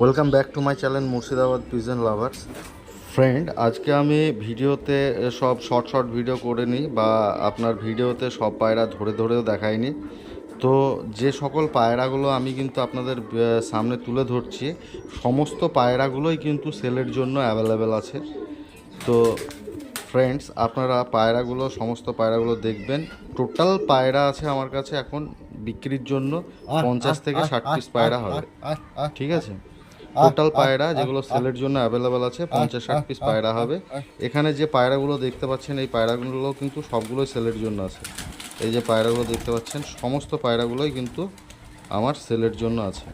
Welcome back to my channel Murshidabad pigeon lovers friend আজকে আমি ভিডিওতে সব শর্ট শর্ট ভিডিও করে নিই বা আপনার ভিডিওতে সব পায়রা ধরে ধরেও দেখাইনি। তো যে সকল পায়রাগুলো আমি কিন্তু আপনাদের সামনে তুলে ধরছি সমস্ত পায়রাগুলোই কিন্তু সেলের জন্য অ্যাভেলেবেল আছে। তো ফ্রেন্ডস আপনারা পায়রাগুলো সমস্ত পায়রাগুলো দেখবেন। টোটাল পায়রা আছে আমার কাছে এখন বিক্রির জন্য পঞ্চাশ থেকে ষাট পিস পায়রা হবে। ঠিক আছে? টোটাল পায়রা যেগুলো সেলের জন্য অ্যাভেলেবেল আছে পঞ্চাশ ষাট পিস পায়রা হবে। এখানে যে পায়রাগুলো দেখতে পাচ্ছেন এই পায়রাগুলো কিন্তু সবগুলোই সেলের জন্য আছে। এই যে পায়রাগুলো দেখতে পাচ্ছেন সমস্ত পায়রাগুলোই কিন্তু আমার সেলের জন্য আছে।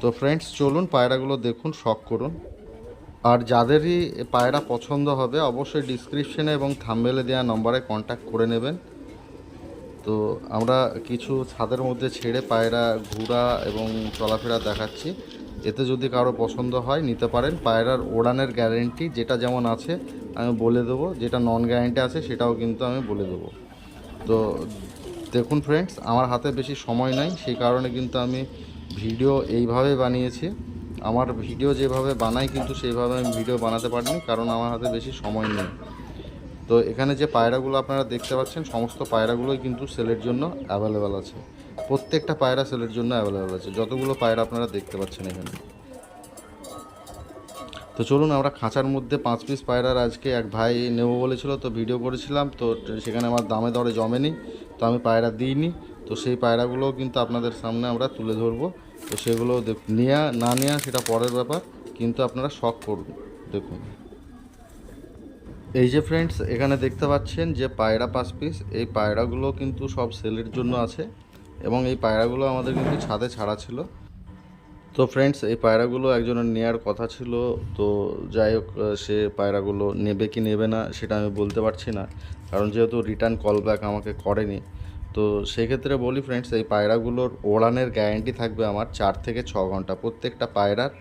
তো ফ্রেন্ডস চলুন পায়রাগুলো দেখুন শখ করুন। আর যাদেরই পায়রা পছন্দ হবে অবশ্যই ডিসক্রিপশনে এবং থাম্বেলে দেওয়া নম্বরে কন্ট্যাক্ট করে নেবেন। তো আমরা কিছু ছাদের মধ্যে ছেড়ে পায়রা ঘোরা এবং চলাফেরা দেখাচ্ছি। এতে যদি কারও পছন্দ হয়, নিতে পারেন। পায়রার ওড়ানের গ্যারেন্টি যেটা যেমন আছে, আমি বলে দেবো। যেটা নন গ্যারেন্টি আছে, সেটাও কিন্তু আমি বলে দেবো। তো দেখুন ফ্রেন্ডস আমার হাতে বেশি সময় নাই, সেই কারণে কিন্তু আমি ভিডিও এইভাবে বানিয়েছি। আমার ভিডিও যেভাবে বানাই, কিন্তু সেইভাবে আমি ভিডিও বানাতে পারিনি, কারণ আমার হাতে বেশি সময় নেই। তো এখানে যে পায়রাগুলো আপনারা দেখতে পাচ্ছেন, সমস্ত পায়রাগুলোই কিন্তু সেলের জন্য অ্যাভেলেবেল আছে। প্রত্যেকটা পায়রা সেলের জন্য অ্যাভেলেবেল আছে। যতগুলো পায়রা আপনারা দেখতে পাচ্ছেন এখানে। তো চলুন, আমরা খাঁচার মধ্যে পাঁচ পিস পায়রার আজকে এক ভাই নেব বলেছিল, তো ভিডিও করেছিলাম, তো সেখানে আমার দামে দরে জমেনি, তো আমি পায়রা দিইনি। তো সেই পায়রাগুলোও কিন্তু আপনাদের সামনে আমরা তুলে ধরবো। তো সেগুলো নেওয়া না নেওয়া সেটা পরের ব্যাপার, কিন্তু আপনারা শখ করুন, দেখুন। এই যে ফ্রেন্ডস এখানে দেখতে পাচ্ছেন যে পায়রা পাঁচ পিস এই পায়রাগুলো কিন্তু সব সেলের জন্য আছে। এবং এই পায়রাগুলো আমাদের কিন্তু ছাদে ছাড়া ছিল। তো ফ্রেন্ডস এই পায়রাগুলো একজনের নেয়ার কথা ছিল। তো যাই হোক সে পায়রাগুলো নেবে কি নেবে না সেটা আমি বলতে পারছি না। কারণ যেহেতু রিটার্ন কল ব্যাক আমাকে করেনি। তো সেক্ষেত্রে বলি ফ্রেন্ডস এই পায়রাগুলোর ওড়ানের গ্যারেন্টি থাকবে আমার চার থেকে ছ ঘণ্টা। প্রত্যেকটা পায়রার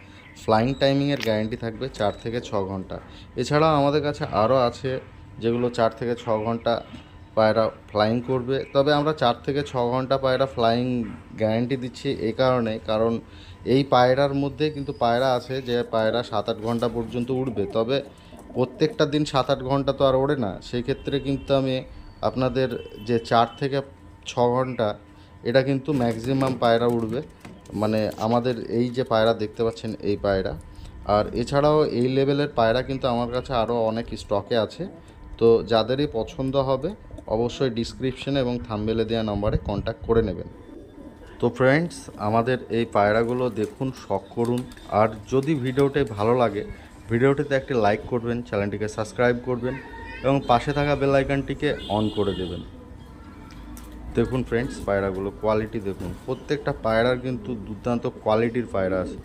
ফ্লাইং টাইমিংয়ের গ্যারেন্টি থাকবে চার থেকে ছ ঘণ্টা। এছাড়াও আমাদের কাছে আরও আছে যেগুলো চার থেকে ছ ঘণ্টা পায়রা ফ্লাইং করবে। তবে আমরা চার থেকে ছ ঘণ্টা পায়রা ফ্লাইং গ্যারান্টি দিচ্ছি এই কারণে, কারণ এই পায়রার মধ্যে কিন্তু পায়রা আছে যে পায়রা সাত আট ঘণ্টা পর্যন্ত উড়বে। তবে প্রত্যেকটা দিন সাত আট ঘণ্টা তো আর ওড়ে না। সেই ক্ষেত্রে কিন্তু আমি আপনাদের যে চার থেকে ছ ঘণ্টা, এটা কিন্তু ম্যাক্সিমাম পায়রা উড়বে। মানে আমাদের এই যে পায়রা দেখতে পাচ্ছেন, এই পায়রা। আর এছাড়াও এই লেভেলের পায়রা কিন্তু আমার কাছে আরও অনেক স্টকে আছে। তো যাদেরই পছন্দ হবে অবশ্যই ডিসক্রিপশনে এবং থামবেলে দেওয়া নম্বরে কন্ট্যাক্ট করে নেবেন। তো ফ্রেন্ডস আমাদের এই পায়রাগুলো দেখুন, শখ করুন। আর যদি ভিডিওটি ভালো লাগে, ভিডিওটিতে একটি লাইক করবেন চ্যানেলটিকে সাবস্ক্রাইব করবেন এবং পাশে থাকা বেল আইকনটিকে অন করে দেবেন। দেখুন ফ্রেন্ডস পায়রাগুলো কোয়ালিটি দেখুন। প্রত্যেকটা পায়রার কিন্তু দুর্দান্ত কোয়ালিটির পায়রা আছে।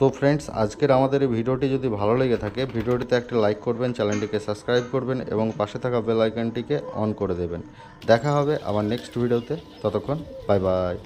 তো ফ্রেন্ডস আজকের আমাদের এই ভিডিওটি যদি ভালো লেগে থাকে, ভিডিওটিতে একটি লাইক করবেন, চ্যানেলটিকে সাবস্ক্রাইব করবেন এবং পাশে থাকা বেল আইকনটিকে অন করে দেবেন। দেখা হবে আবার নেক্সট ভিডিওতে ততক্ষণ বাই বাই